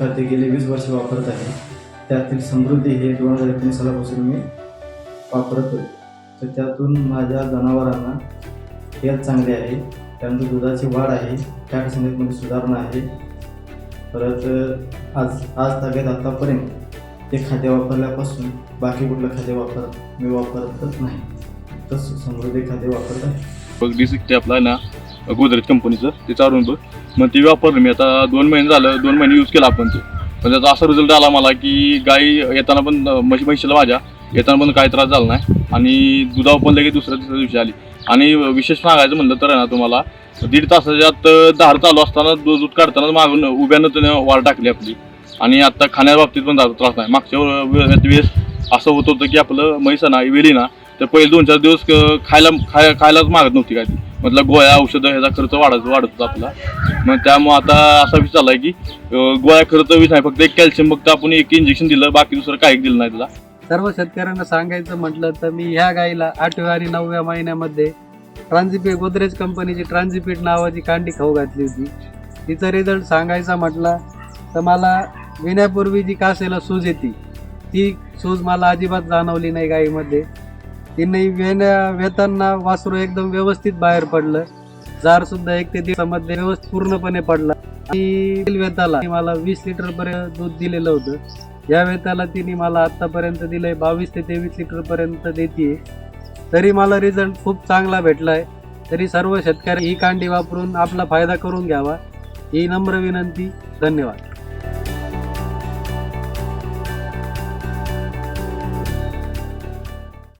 खाते गेले वीस वर्ष वापरत आहे. त्यातील समृद्धी हे दोन हजार एकोणीस सालापासून मी वापरतो तर त्यातून माझ्या जनावरांना हेल्थ चांगली आहे त्यानंतर दुधाची वाढ आहे त्या संगतमध्ये सुधारणा आहे. परत आज आज तागेत आतापर्यंत ते खाद्य वापरल्यापासून बाकी कुठलं खाद्य वापर मी वापरतच नाही. तसं समृद्धी खाद्य वापरत आहे बघ डी आपला ना गोदरेज कंपनीचं ते चारून बघ. मग ती वापरली. मी आता दोन महिने झालं दोन महिने यूज केला आपण ते. पण त्याचा असा रिझल्ट आला मला की गाई येताना पण म्हशी म्हशीला माझ्या येताना पण काही त्रास झाला नाही. आणि दुधावर पण लगेच दुसऱ्या दुसऱ्या दिवशी आली. आणि विशेष सांगायचं म्हणलं तर ना तुम्हाला दीड तासाच्या आत धार चालू असताना दूध दूध काढताना मागून उभ्यानं त्याने वाढ टाकली आपली. आणि आता खाण्याच्या बाबतीत पण त्रास नाही. मागच्या वेळेस असं होत होतं की आपलं म्हैस ना वेली ना तर पहिले दोन चार दिवस खायला खाय खायलाच मागत नव्हती काय म्हटलं गोळ्या औषधं ह्याचा खर्च वाढत वाढत होता आपला. मग त्यामुळे आता असा विचार आहे की गोळ्या खर्च वीस नाही फक्त एक कॅल्शियम फक्त आपण एक इंजेक्शन दिलं बाकी दुसरं काही दिलं नाही त्याला सर्व शेतकऱ्यांना सांगायचं म्हटलं तर मी ह्या गाईला आठव्या आणि नवव्या महिन्यामध्ये ट्रान्झिपीट गोदरेज कंपनीची ट्रान्झिपीट नावाची कांडी खाऊ घातली होती. तिचा रिझल्ट सांगायचा म्हटला तर मला विण्यापूर्वी जी कासेला सूज येते ती सूज मला अजिबात जाणवली नाही गाईमध्ये. तिने वेण्या वेतांना वासरू एकदम व्यवस्थित बाहेर पडलं. जार सुद्धा एक ते दिवसामध्ये व्यवस्थित पूर्णपणे पडला. वेताला मला वीस लिटर पर्यंत दूध दिलेलं होतं. या वेताला तिने मला आतापर्यंत दिलंय बावीस ते तेवीस लिटर पर्यंत देते तरी मला रिझल्ट खूप चांगला भेटलाय. तरी सर्व शेतकरी ही कांडी वापरून आपला फायदा करून घ्यावा. ही नम्र विनंती. धन्यवाद.